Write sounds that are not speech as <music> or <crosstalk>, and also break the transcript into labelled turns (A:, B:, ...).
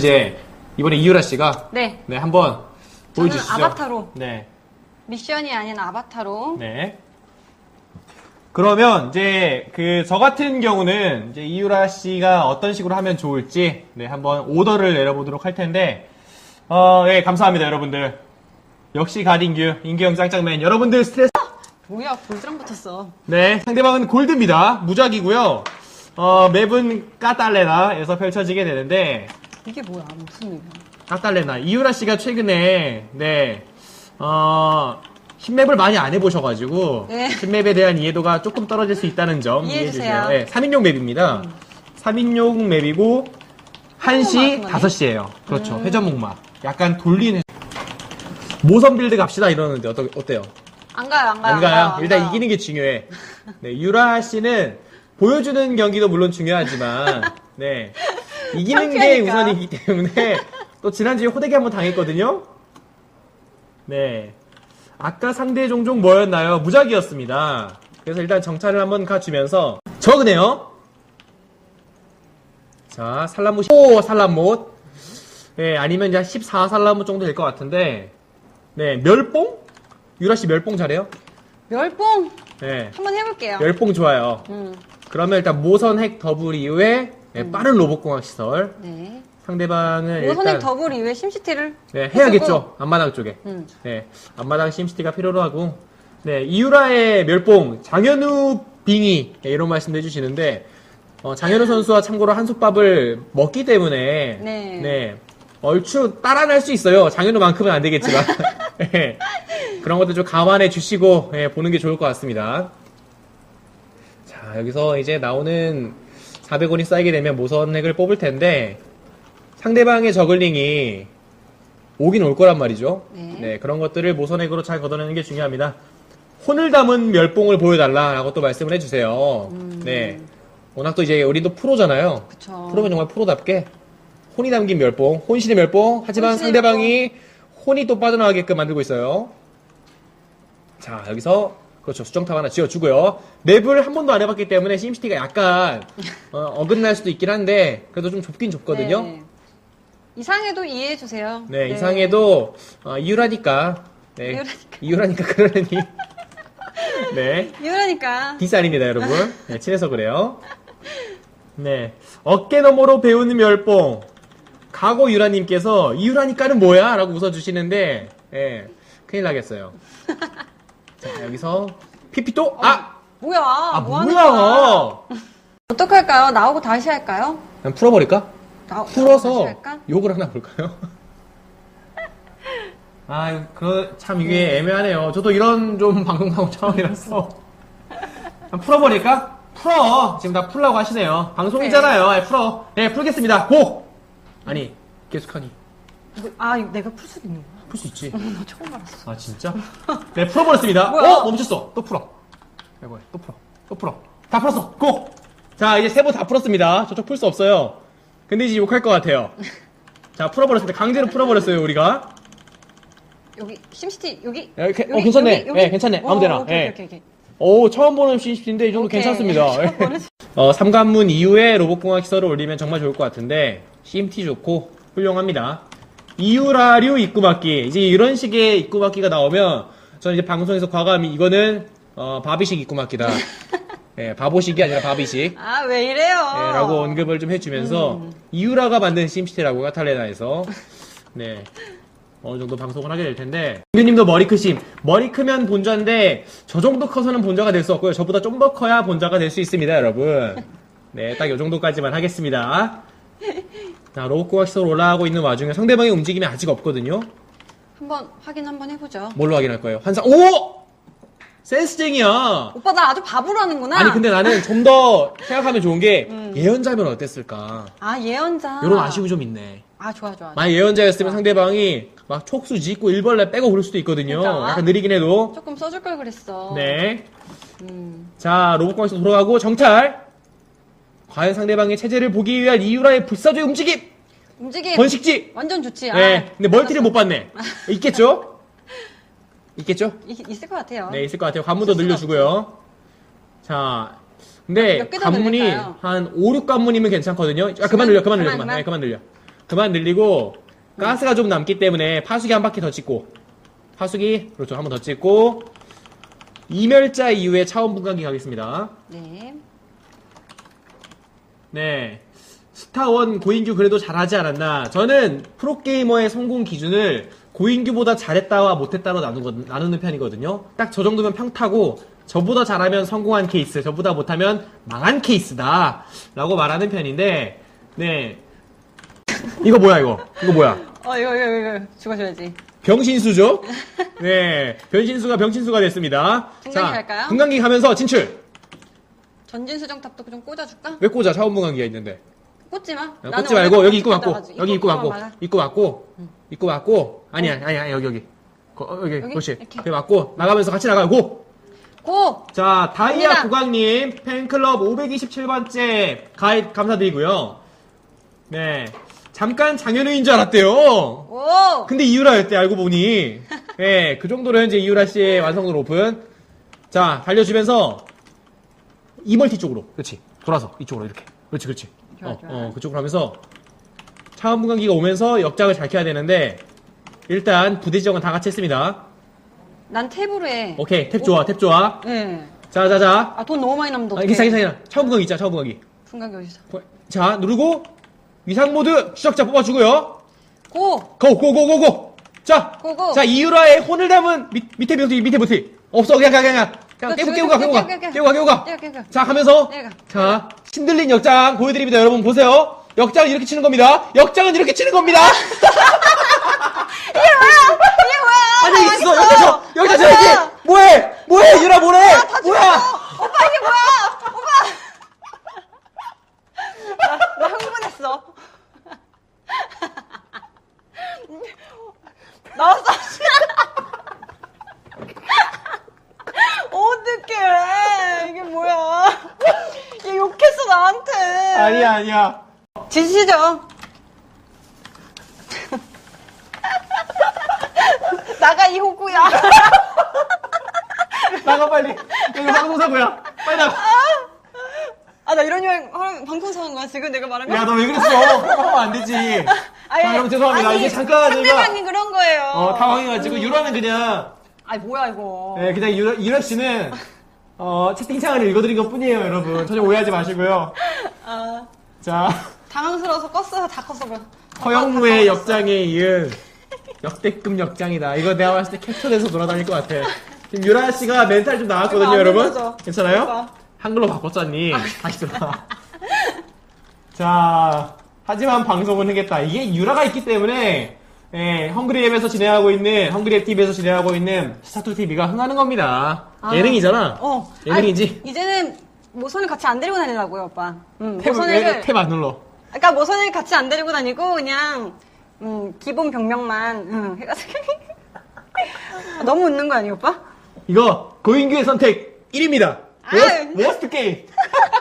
A: 이제 이번에 이유라 씨가
B: 네.
A: 네 한번 보여주시죠.
B: 아바타로.
A: 네,
B: 미션이 아닌 아바타로.
A: 네. 그러면 이제 그 저 같은 경우는 이제 이유라 씨가 어떤 식으로 하면 좋을지 네 한번 오더를 내려보도록 할 텐데 어, 예 감사합니다 여러분들. 역시 가딘규 인기영 짱짱맨 여러분들 스트레스
B: 뭐야, 볼드랑 붙었어.
A: 네, 상대방은 골드입니다. 무작이고요. 어, 맵은 까딸레나에서 펼쳐지게 되는데
B: 이게 뭐야, 무슨 일이야.
A: 까딸레나 이유라 씨가 최근에 네, 어, 신맵을 많이 안 해보셔가지고
B: 네.
A: 신맵에 대한 이해도가 조금 떨어질 수 있다는 점
B: 이해해주세요.
A: 네, 3인용 맵입니다. 3인용 맵이고 1시,
B: 같은 거네.
A: 5시에요. 그렇죠. 회전목마. 약간 돌리는 모선 빌드 갑시다 이러는데 어떠, 어때요?
B: 안 가요, 안 가요.
A: 안 가요. 일단
B: 가요.
A: 이기는 게 중요해. 네, 유라 씨는 보여주는 경기도 물론 중요하지만, <laughs> 네. 이기는 게
B: 창피하니까.
A: 우선이기 때문에, 또 지난주에 호되게 한번 당했거든요? 네. 아까 상대 종종 뭐였나요? 무작위였습니다. 그래서 일단 정찰을 한번 가주면서, 적으네요. 자, 살라무, 15 살라못. 네, 아니면 이제 14 살라못 정도 될 것 같은데, 네, 멸봉? 유라 씨 멸봉 잘해요?
B: 멸봉!
A: 네.
B: 한번 해볼게요.
A: 멸봉 좋아요.
B: 음,
A: 그러면 일단 모선 핵 더블 이후에 네, 빠른 로봇공학 시설.
B: 네.
A: 상대방은 일단
B: 더블 이후에 심시티를.
A: 네, 해야겠죠. 앞마당 쪽에.
B: 음.
A: 네, 앞마당 심시티가 필요로 하고. 네, 이유라의 멸봉 장현우 빙이 네, 이런 말씀도 해주시는데 어, 장현우 선수와 참고로 한솥밥을 먹기 때문에
B: 네.
A: 얼추 따라날 수 있어요. 장현우만큼은 안 되겠지만 <laughs> <laughs> 네, 그런 것도 좀 감안해 주시고 예, 보는 게 좋을 것 같습니다. 자 여기서 이제 나오는 400원이 쌓이게 되면 모선액을 뽑을 텐데 상대방의 저글링이 오긴 올 거란 말이죠.
B: 네.
A: 그런 것들을 모선액으로 잘 걷어내는 게 중요합니다. 혼을 담은 멸봉을 보여달라라고 또 말씀을 해주세요. 네. 워낙 또 이제 우리도 프로잖아요.
B: 그쵸.
A: 프로면 정말 프로답게 혼이 담긴 멸봉, 혼신의 멸봉. 하지만
B: 혼신의
A: 상대방이 혼이 또 빠져나가게끔 만들고 있어요. 자, 여기서 그렇죠. 수정탑 하나 지어주고요. 맵을 한 번도 안 해봤기 때문에 심시티가 약간 <laughs> 어, 긋날 수도 있긴 한데 그래도 좀 좁긴 좁거든요.
B: 네. 이상해도 이해해주세요.
A: 네, 이상해도 어, 이유라니까. 네,
B: 이유라니까.
A: 이유라니까 그러니. <laughs> 네,
B: 이유라니까.
A: 디스 아닙니다, 여러분. 네, 친해서 그래요. 네, 어깨 너머로 배우는 멸봉. 가고 유라님께서 이유라니까는 뭐야? 라고 웃어주시는데, 예, 큰일 나겠어요. <laughs> 자, 여기서 피피또 아,
B: 뭐야?
A: 아
B: 뭐 하는 거야?
A: 뭐야?
B: 어떡할까요? 나오고 다시 할까요?
A: 그냥 풀어버릴까?
B: 나, 나오고 다시
A: 풀어서
B: 할까?
A: 욕을 하나 볼까요? <laughs> 아, 그, 참 이게 애매하네요. 저도 이런 좀 방송 나온 처음이라서. 한번 풀어버릴까? 풀어! 지금 다 풀라고 하시네요. 방송이잖아요. 아, 풀어. 네, 풀겠습니다. 고! 아니, 계속하니.
B: 아, 이거 내가 풀 수도 있는 거야?
A: 풀 수 있지.
B: 나 처음 알았어.
A: 아, 진짜? 네, 풀어버렸습니다.
B: 뭐야?
A: 어? 멈췄어. 또 풀어. 아이고, 또 풀어. 또 풀어. 다 풀었어. 고! 자, 이제 세 번 다 풀었습니다. 저쪽 풀 수 없어요. 근데 이제 욕할 것 같아요. 자, 풀어버렸습니다. 강제로 풀어버렸어요, 우리가.
B: 여기 심시티 여기.
A: 야, 이렇게- 어, 괜찮네. 예, 괜찮네. 아무 데나.
B: 오, 오케이,
A: 예.
B: 오케이, 오케이.
A: 오, 처음 보는 신시티인데 이 정도
B: 오케이.
A: 괜찮습니다. <laughs>
B: 처음 보는
A: 어, 삼관문 이후에 로봇공학 시설을 올리면 정말 좋을 것 같은데, CMT 좋고, 훌륭합니다. 이유라류 입구막기. 이제 이런 식의 입구막기가 나오면, 저는 이제 방송에서 과감히, 이거는, 어, 바비식 입구막기다. <laughs> 예, 바보식이 아니라 바비식.
B: 아, 왜 이래요?
A: 예, 라고 언급을 좀 해주면서,
B: 음.
A: 이유라가 만든 심시티라고, 카탈레나에서. 네. 어느 정도 방송을 하게 될 텐데. 김규님도 머리 크심. 머리 크면 본좌인데, 저 정도 커서는 본좌가 될 수 없고요. 저보다 좀 더 커야 본좌가 될 수 있습니다, 여러분. 네, 딱 이 정도까지만 하겠습니다. 자, 로봇공학 시설 올라가고 있는 와중에 상대방의 움직임이 아직 없거든요.
B: 한번 확인 한번 해보죠.
A: 뭘로 확인할 거예요? 환상, 오! 센스쟁이야!
B: 오빠 나 아주 바보라는구나.
A: 아니, 근데 나는 좀 더 <laughs> 생각하면 좋은 게, 예언자면 어땠을까?
B: 아 예언자.
A: 이런 아쉬움이 좀 있네.
B: 아 좋아 좋아.
A: 만약 예언자였으면 상대방이 막 촉수 짓고 일벌레 빼고 그럴 수도 있거든요.
B: 그러니까.
A: 약간 느리긴 해도.
B: 조금 써줄 걸 그랬어.
A: 네.
B: 음.
A: 자, 로봇공학에서 돌아가고 정찰. 과연 상대방의 체제를 보기 위한 이유라의 불사조의 움직임.
B: 움직임.
A: 번식지.
B: 완전 좋지.
A: 네.
B: 아,
A: 근데 멀티를. 못 봤네. 있겠죠? 있겠죠?
B: 이- 있을 것 같아요.
A: 네, 있을 것 같아요. 관문도
B: 있을 수가
A: 늘려주고요. 자, 근데
B: 몇 개더
A: 관문이
B: 늘릴까요?
A: 한 5, 6관문이면 괜찮거든요. 아, 그만 늘려, 그만 늘려, 그만. 네, 그만 늘려. 그만 늘리고 가스가 좀 남기 때문에 파수기 한 바퀴 더 찍고 파수기 그렇죠 한 번 더 찍고 이멸자 이후에 차원 분광기 가겠습니다.
B: 네.
A: 네. 스타원 고인규 그래도 잘하지 않았나. 저는 프로게이머의 성공 기준을 고인규보다 잘했다와 못했다로 나누거, 나누 는 편이거든요. 딱 저 정도면 평타고, 저보다 잘하면 성공한 케이스, 저보다 못하면 망한 케이스다. 라고 말하는 편인데, 네. 이거 뭐야, 이거? 이거 뭐야?
B: 어, 이거, 이거, 이거, 죽어줘야지.
A: 병신수죠? 네. 변신수가 병신수가 됐습니다.
B: 분광기 갈까요?
A: 분광기 가면서 진출!
B: 전진 수정탑도 좀 꽂아줄까?
A: 왜 꽂아? 차원 분광기가 있는데.
B: 꽂지 마.
A: 야,
B: 나는
A: 꽂지 말고
B: 원래
A: 여기 입구 맞고
B: 꽂아가지고.
A: 여기 입구 맞고
B: 막아.
A: 입구 맞고 입구 맞고 아니야 아니야 여기 여기 거- 어, 여기? 그렇지
B: 이렇게.
A: 여기 맞고 나가면서 같이 나가요 고!
B: 고!
A: 자 다이아
B: 갑니다.
A: 구광님 팬클럽 527번째 가입 감사드리고요 네 잠깐 장현우인 줄 알았대요
B: 오!
A: 근데 이유라였대 알고 보니 네 그 정도로 현재 이유라 씨의 완성도 높은 자 달려주면서 이멀티 쪽으로. 그렇지. 돌아서 이쪽으로 이렇게. 그렇지 그렇지.
B: 좋아,
A: 어,
B: 좋아.
A: 어 그쪽으로 하면서 차원 분광기가 오면서 역작을 잘 켜야 되는데 일단 부대 지정은 다 같이 했습니다.
B: 난 탭으로 해.
A: 오케이. 탭 좋아 탭 좋아.
B: 네.
A: 자자 자.
B: 아, 돈 너무 많이 남는데
A: 아,
B: 어떡해.
A: 괜찮아 괜찮아 차원 분광기 있잖아 차원 분광기.
B: 분광기 어디서?
A: 자 누르고 위상 모드 추적자 뽑아주고요.
B: 고!
A: 고 고 고 고 고. 자,
B: 고고.
A: 자 이유라의 혼을 담은 밑, 밑에 버티 밑에 버티 없어 그냥 가 그냥. 가 그냥 깨고 깨고 가 깨고 가 깨고 가 깨고 가
B: 깨고, 깨고.
A: 자 하면서
B: 깨고.
A: 자 신들린 역장 보여드립니다 여러분 보세요 역장은 이렇게 치는 겁니다 역장은 이렇게 치는 겁니다
B: 이게 뭐야?
A: 아니
B: 나
A: 있어
B: 여기
A: 역장 쳐 역장 쳐야지 뭐해 뭐해 유라 뭐래 뭐야
B: 오빠 이게 뭐야? 오빠! 나, 나 흥분했어. 나왔어. 어떡해. 이게 뭐야. 얘 욕했어, 나한테.
A: 아니야 아니야
B: 지시죠. 나가 이 호구야.
A: 나가 빨리 여기 방송사고야 빨리 나가
B: 아, 나 이런 여행 하면 방송 사는 거야, 지금 내가 말한 거?
A: 야 너 왜 그랬어 하면 안 되지
B: 아니,
A: 자, 여러분 죄송합니다 이게 잠깐 저희가
B: 상대방이 그런 거예요.
A: 어 당황해가지고 유라는 그냥
B: 아니, 뭐야, 이거.
A: 네, 그냥 유라, 유라 씨는 어, 채팅창을 읽어드린 것 뿐이에요, 여러분. 전혀 오해하지 마시고요.
B: 아,
A: 자,
B: 당황스러워서 껐어요, 다 껐어, 그럼.
A: 허영무의 역장에 이은 역대급 역장이다. 이거 내가 봤을 때 캡처돼서 돌아다닐 것 같아. 지금 유라 씨가 멘탈 좀 나왔거든요,
B: 안
A: 여러분.
B: 눌러져.
A: 괜찮아요?
B: 오빠.
A: 한글로 바꿨잖니. 다시 들어와. 자, 하지만 방송은 하겠다. 이게 유라가 있기 때문에 예, 헝그리앱에서 진행하고 있는 헝그리앱 TV에서 진행하고 있는 스타투 TV가 흥하는 겁니다.
B: 아.
A: 예능이잖아.
B: 어.
A: 예능이지.
B: 아니, 이제는 모선을 같이 안 데리고 다니려고요, 오빠. 음,
A: 탭을
B: 모선을.
A: 왜탭안 눌러?
B: 그러니까 모선을 같이 안 데리고 다니고, 그냥, 음, 기본 병명만, 음, 해가지고. 아, <laughs> 너무 웃는 거 아니에요, 오빠?
A: 이거 고인규의 선택 1입니다.
B: 아유.
A: 워스트 게임. <laughs>